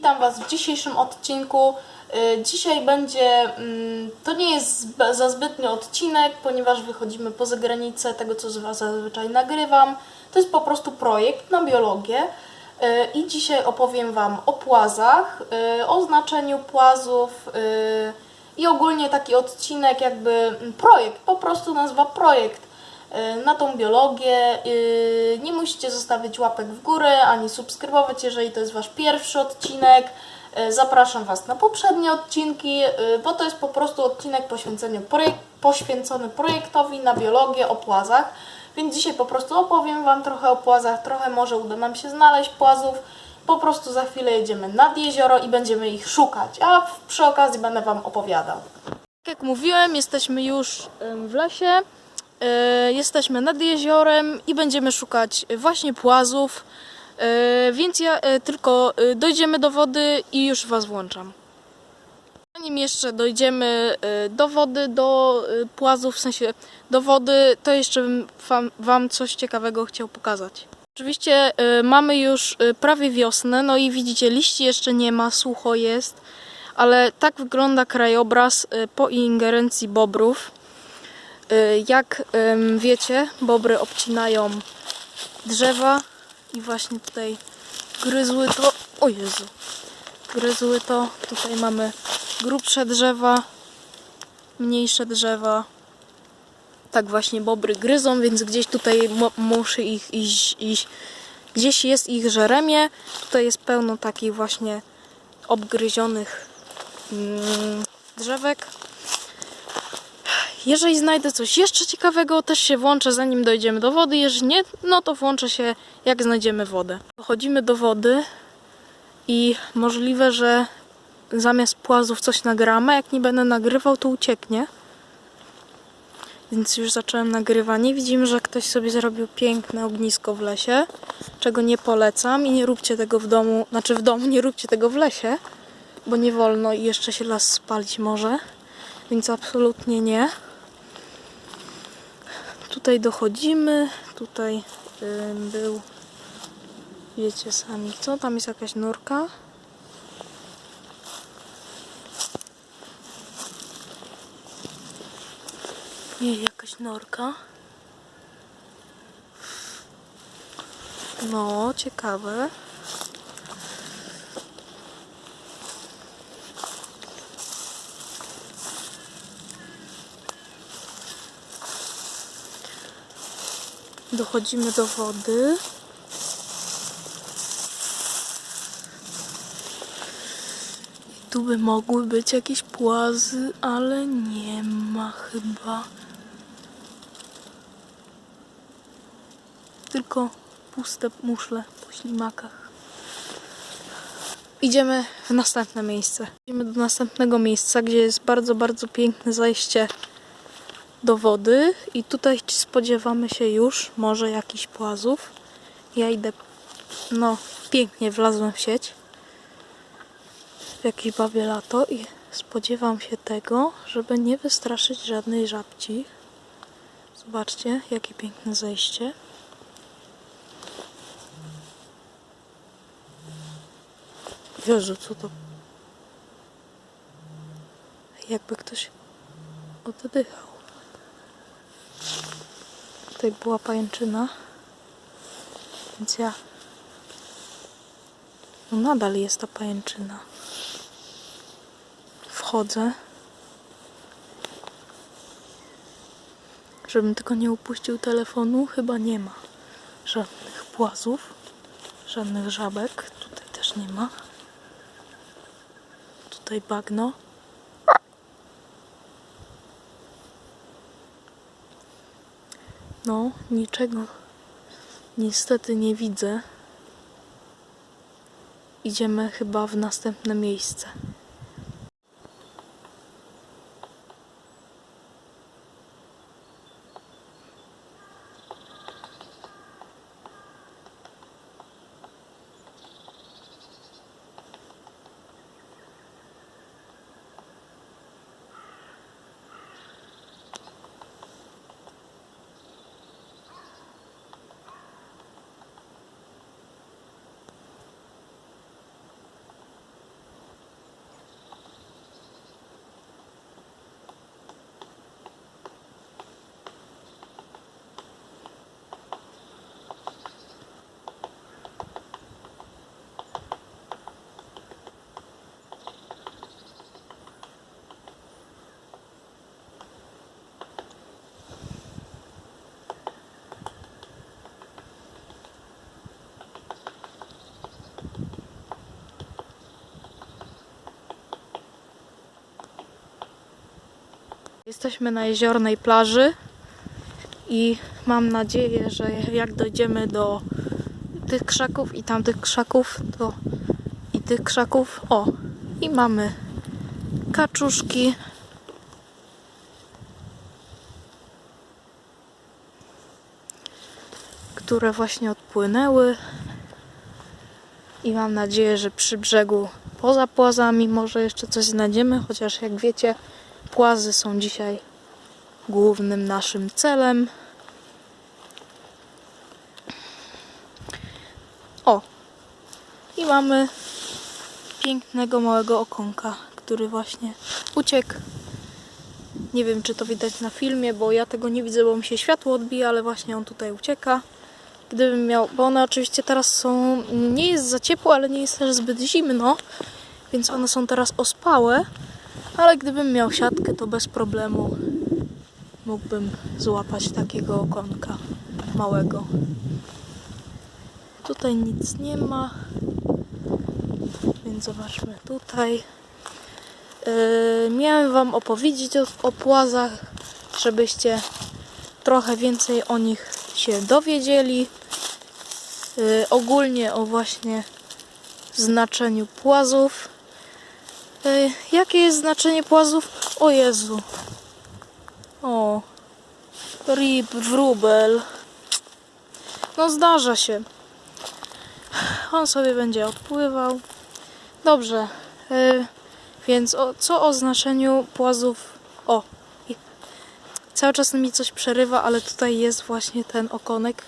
Witam Was w dzisiejszym odcinku. Y, Dzisiaj będzie, mm, to nie jest za zbytni odcinek, ponieważ wychodzimy poza granicę tego, co z Was zazwyczaj nagrywam. To jest po prostu projekt na biologię. Y, I dzisiaj opowiem Wam o płazach, y, o znaczeniu płazów i ogólnie taki odcinek, jakby mm, projekt, po prostu nazwa projekt na tą biologię. Y, Nie musicie zostawić łapek w górę ani subskrybować, jeżeli to jest Wasz pierwszy odcinek. Y, Zapraszam Was na poprzednie odcinki, y, bo to jest po prostu odcinek poświęcony, projek- poświęcony projektowi na biologię o płazach. Więc dzisiaj po prostu opowiem Wam trochę o płazach, trochę może uda nam się znaleźć płazów. Po prostu za chwilę jedziemy nad jezioro i będziemy ich szukać, a przy okazji będę Wam opowiadał. Tak jak mówiłem, jesteśmy już w lesie. E, Jesteśmy nad jeziorem i będziemy szukać właśnie płazów. E, Więc ja e, tylko dojdziemy do wody i już Was włączam. Zanim jeszcze dojdziemy do wody, do płazów, w sensie do wody, to jeszcze wam, wam coś ciekawego chciał pokazać. Oczywiście mamy już prawie wiosnę, no i widzicie, liści jeszcze nie ma, sucho jest, ale tak wygląda krajobraz po ingerencji bobrów. E, Jak wiecie, bobry obcinają drzewa i właśnie tutaj gryzły to. O Jezu! Gryzły to. Tutaj mamy grubsze drzewa, mniejsze drzewa. Tak właśnie bobry gryzą, więc gdzieś tutaj muszy ich iść, iść. Gdzieś jest ich żeremie. Tutaj jest pełno takich właśnie obgryzionych mm, drzewek. Jeżeli znajdę coś jeszcze ciekawego, też się włączę zanim dojdziemy do wody. Jeżeli nie, no to włączę się jak znajdziemy wodę. Dochodzimy do wody i możliwe, że zamiast płazów coś nagramy. Jak nie będę nagrywał, to ucieknie. Więc już zacząłem nagrywanie. Widzimy, że ktoś sobie zrobił piękne ognisko w lesie, czego nie polecam i nie róbcie tego w domu, znaczy w domu nie róbcie tego w lesie, bo nie wolno i jeszcze się las spalić może. Więc absolutnie nie. Tutaj dochodzimy. Tutaj był. Wiecie sami co? Tam jest jakaś nurka. Nie, jakaś norka. No, ciekawe. Dochodzimy do wody. I tu by mogły być jakieś płazy, ale nie ma chyba. Tylko puste muszle po ślimakach. Idziemy w następne miejsce. Idziemy do następnego miejsca, gdzie jest bardzo, bardzo piękne zajście do wody i tutaj spodziewamy się już może jakichś płazów. Ja idę, no pięknie wlazłem w sieć w jakieś bawie lato i spodziewam się tego, żeby nie wystraszyć żadnej żabci. Zobaczcie, jakie piękne zejście. Jezu, co to? Jakby ktoś oddychał. Tutaj była pajęczyna. Więc ja... No nadal jest ta pajęczyna. Wchodzę. Żebym tylko nie upuścił telefonu, chyba nie ma żadnych płazów, żadnych żabek. Tutaj też nie ma. Tutaj bagno. No, niczego niestety nie widzę. Idziemy chyba w następne miejsce. Jesteśmy na jeziornej plaży i mam nadzieję, że jak dojdziemy do tych krzaków i tamtych krzaków, to i tych krzaków, o, i mamy kaczuszki. które właśnie odpłynęły i mam nadzieję, że przy brzegu poza płazami może jeszcze coś znajdziemy, chociaż jak wiecie, płazy są dzisiaj głównym naszym celem. O! I mamy pięknego małego okonka, który właśnie uciekł. Nie wiem, czy to widać na filmie, bo ja tego nie widzę, bo mi się światło odbija, ale właśnie on tutaj ucieka. Gdybym miał, bo one oczywiście teraz są, nie jest za ciepło, ale nie jest też zbyt zimno, więc one są teraz ospałe, ale gdybym miał siatkę, to bez problemu mógłbym złapać takiego okonka małego. Tutaj nic nie ma, więc zobaczmy tutaj. Yy, miałem Wam opowiedzieć o, o płazach, żebyście trochę więcej o nich się dowiedzieli. Yy, ogólnie o właśnie znaczeniu płazów. Yy, jakie jest znaczenie płazów? O Jezu. O. Rib, wróbel. No zdarza się. On sobie będzie odpływał. Dobrze. Yy, więc o, co o znaczeniu płazów? O, cały czas mi coś przerywa, ale tutaj jest właśnie ten okonek.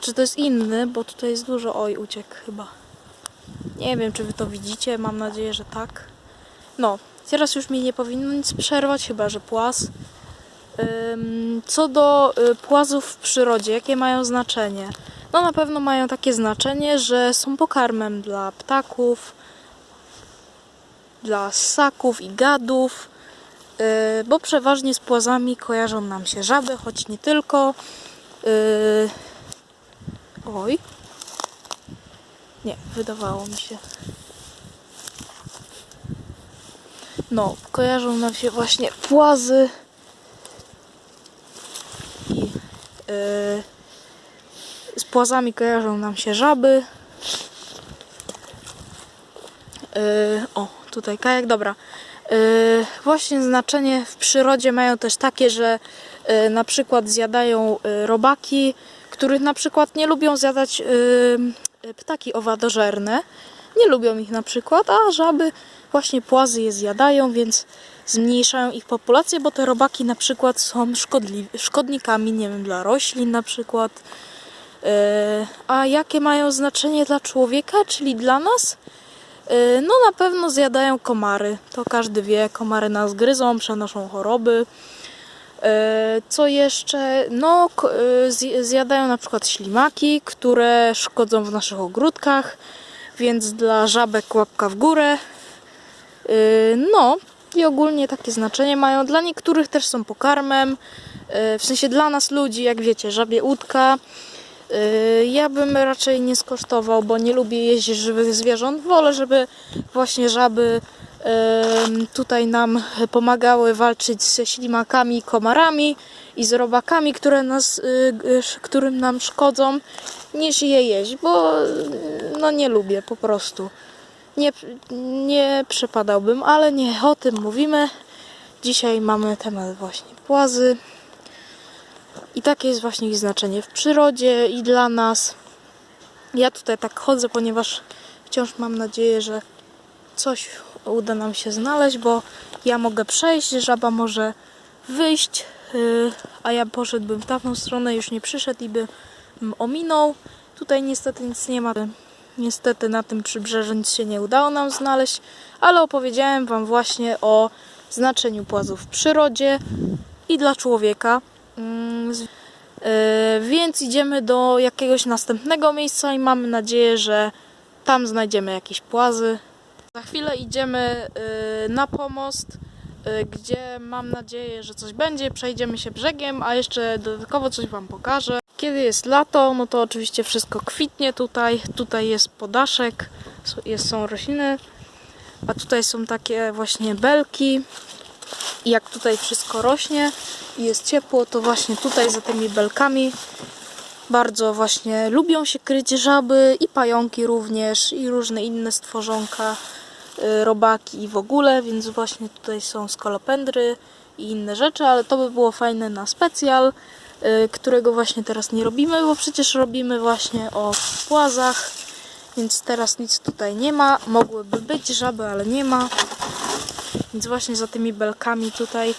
Czy to jest inny, bo tutaj jest dużo. Oj, uciekł chyba. Nie wiem, czy wy to widzicie. Mam nadzieję, że tak. No, teraz już mi nie powinno nic przerwać, chyba że płaz. Co do y, płazów w przyrodzie, jakie mają znaczenie? No na pewno mają takie znaczenie, że są pokarmem dla ptaków, dla ssaków i gadów, yy, bo przeważnie z płazami kojarzą nam się żaby, choć nie tylko. Yy, Oj. Nie, wydawało mi się. No, kojarzą nam się właśnie płazy i yy, z płazami kojarzą nam się żaby. Yy, o, tutaj kajak, dobra. Yy, właśnie znaczenie w przyrodzie mają też takie, że yy, na przykład zjadają yy, robaki, których na przykład nie lubią zjadać yy, ptaki owadożerne. Nie lubią ich na przykład, a żaby właśnie płazy je zjadają, więc zmniejszają ich populację, bo te robaki na przykład są szkodnikami, nie wiem, dla roślin na przykład. Yy, a jakie mają znaczenie dla człowieka, czyli dla nas? Yy, No na pewno zjadają komary. To każdy wie, komary nas gryzą, przenoszą choroby. Yy, Co jeszcze? No zjadają na przykład ślimaki, które szkodzą w naszych ogródkach, więc dla żabek łapka w górę. Yy, No i ogólnie takie znaczenie mają. Dla niektórych też są pokarmem. Yy, W sensie dla nas ludzi, jak wiecie, żabie łódka. Yy, Ja bym raczej nie skosztował, bo nie lubię jeść żywych zwierząt. Wolę, żeby właśnie żaby tutaj nam pomagały walczyć ze ślimakami, komarami i z robakami, które nas, y, którym nam szkodzą, niż je jeść, bo y, no nie lubię po prostu. Nie, nie przepadałbym, ale nie o tym mówimy. Dzisiaj mamy temat właśnie płazy. I takie jest właśnie ich znaczenie w przyrodzie i dla nas. Ja tutaj tak chodzę, ponieważ wciąż mam nadzieję, że coś uda nam się znaleźć, bo ja mogę przejść, żaba może wyjść, yy, a ja poszedłbym w tamtą stronę, już nie przyszedł i bym ominął. Tutaj niestety nic nie ma. Niestety na tym przybrzeżu nic się nie udało nam znaleźć, ale opowiedziałem Wam właśnie o znaczeniu płazów w przyrodzie i dla człowieka. Mm, yy, Więc idziemy do jakiegoś następnego miejsca i mamy nadzieję, że tam znajdziemy jakieś płazy. Za chwilę idziemy yy, na pomost, yy, gdzie mam nadzieję, że coś będzie. Przejdziemy się brzegiem, a jeszcze dodatkowo coś Wam pokażę. Kiedy jest lato, no to oczywiście wszystko kwitnie tutaj. Tutaj jest podaszek, jest, są rośliny, a tutaj są takie właśnie belki I jak tutaj wszystko rośnie i jest ciepło, to właśnie tutaj za tymi belkami bardzo właśnie lubią się kryć żaby i pająki również i różne inne stworzonka, y, robaki i w ogóle, więc właśnie tutaj są skolopendry i inne rzeczy, ale to by było fajne na specjal, y, którego właśnie teraz nie robimy, bo przecież robimy właśnie o płazach, więc teraz nic tutaj nie ma. Mogłyby być żaby, ale nie ma. Więc właśnie za tymi belkami tutaj,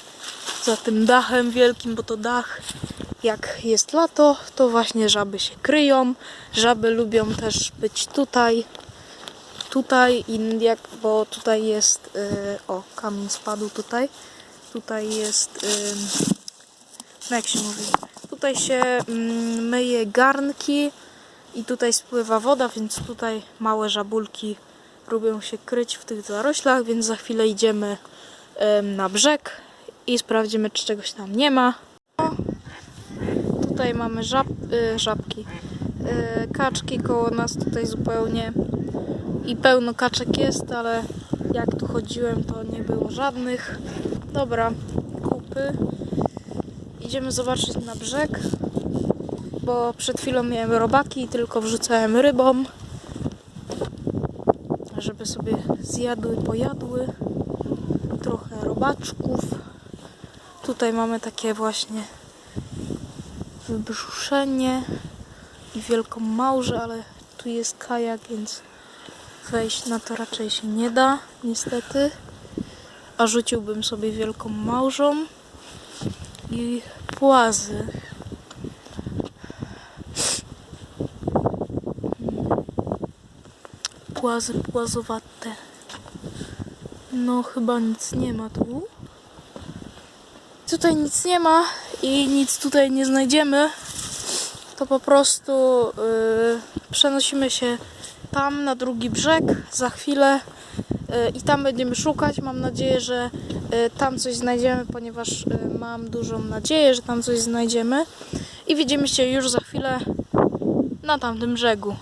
za tym dachem wielkim, bo to dach, jak jest lato, to właśnie żaby się kryją. Żaby lubią też być tutaj, tutaj, i jak, bo tutaj jest, y, o kamień spadł tutaj, tutaj jest, y, no jak się mówi, tutaj się mm, myje garnki i tutaj spływa woda, więc tutaj małe żabulki lubią się kryć w tych zaroślach, więc za chwilę idziemy em, na brzeg i sprawdzimy, czy czegoś tam nie ma. Tutaj mamy żab, y, żabki, y, kaczki koło nas tutaj zupełnie i pełno kaczek jest, ale jak tu chodziłem, to nie było żadnych. Dobra, kupy. Idziemy zobaczyć na brzeg, bo przed chwilą miałem robaki tylko wrzucałem rybom, żeby sobie zjadły, pojadły. Trochę robaczków. Tutaj mamy takie właśnie wybrzuszenie i wielką małżę, ale tu jest kajak, więc wejść na to raczej się nie da, niestety. A rzuciłbym sobie wielką małżą i płazy. Płazy płazowate. No chyba nic nie ma tu. Tutaj nic nie ma i nic tutaj nie znajdziemy. To po prostu yy, przenosimy się tam na drugi brzeg za chwilę yy, i tam będziemy szukać. Mam nadzieję, że yy, tam coś znajdziemy, ponieważ yy, mam dużą nadzieję, że tam coś znajdziemy. I widzimy się już za chwilę na tamtym brzegu.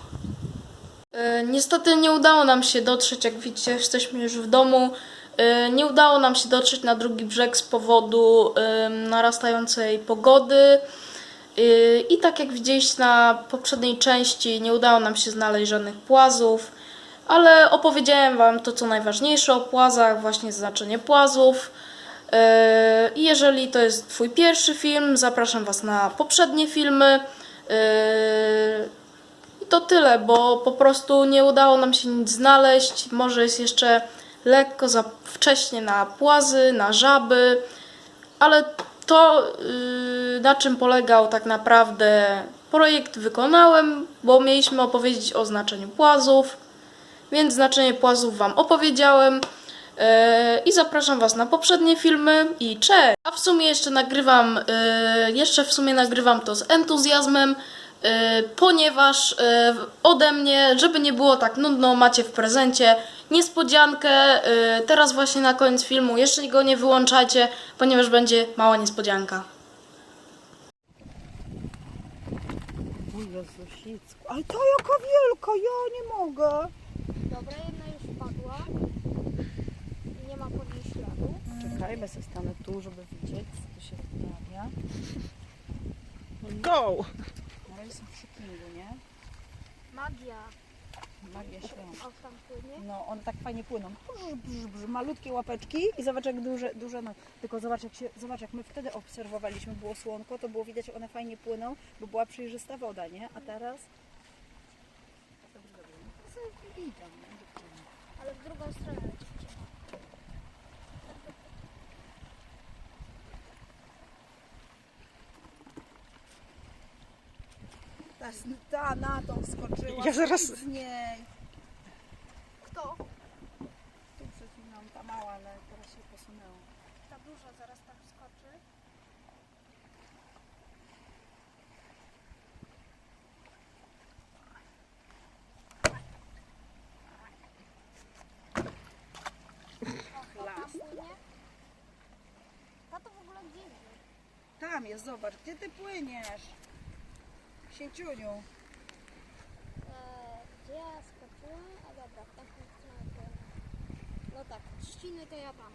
E, Niestety nie udało nam się dotrzeć, jak widzicie, jesteśmy już w domu. E, Nie udało nam się dotrzeć na drugi brzeg z powodu narastającej pogody. E, I tak jak widzieliście na poprzedniej części, nie udało nam się znaleźć żadnych płazów, ale opowiedziałem Wam to, co najważniejsze o płazach, właśnie znaczenie płazów. E, I jeżeli to jest Twój pierwszy film, zapraszam Was na poprzednie filmy. E, i to tyle, bo po prostu nie udało nam się nic znaleźć. Może jest jeszcze lekko za wcześnie na płazy, na żaby, ale to yy, na czym polegał tak naprawdę projekt wykonałem, bo mieliśmy opowiedzieć o znaczeniu płazów, więc znaczenie płazów Wam opowiedziałem. Yy, I zapraszam Was na poprzednie filmy i cześć! A w sumie jeszcze nagrywam, yy, jeszcze w sumie nagrywam to z entuzjazmem, ponieważ yy, ode mnie, żeby nie było tak nudno, macie w prezencie niespodziankę. Yy, teraz właśnie na koniec filmu, jeszcze go nie wyłączajcie, ponieważ będzie mała niespodzianka. Jezusicku, ale to jaka wielka, ja nie mogę. Dobra, jedna już padła. Nie ma po niej śladu. Czekaj, bo sobie stanę tu, żeby widzieć, co tu się wyprawia. Go! Są przy Kingu, nie? Magia. Magia świąt. O, tam płynie. No, one tak fajnie płyną. Brz, brz, brz, malutkie łapeczki i zobacz jak duże, duże no. Tylko zobacz jak się, zobacz jak my wtedy obserwowaliśmy, było słonko, to było widać, one fajnie płyną, bo była przejrzysta woda, nie? A teraz... Idą, nie? Ale w drugą stronę Ta, ta na tą skoczyła. Ja zaraz- z niej. Kto? Tu przed chwilą ta mała, ale teraz się posunęła. Ta duża zaraz tam skoczy. O, tam płynie. Tato w ogóle gdzie? Tam jest, zobacz, gdzie ty płyniesz? się Księciuniu. E, gdzie ja skoczyłam? A dobra, w taką stronę to. No tak, trzciny to ja mam.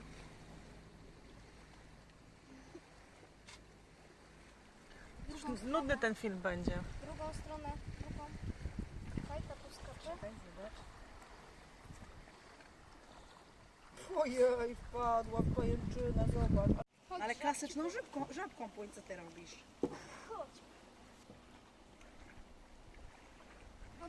Drugą stronę, Nudny ten film będzie. drugą stronę, drugą. Fajka tu skoczy. Czekaj. Ojej, wpadła w pajęczynę, zobacz. Ale klasyczną żabką, żabką płyńce ty robisz.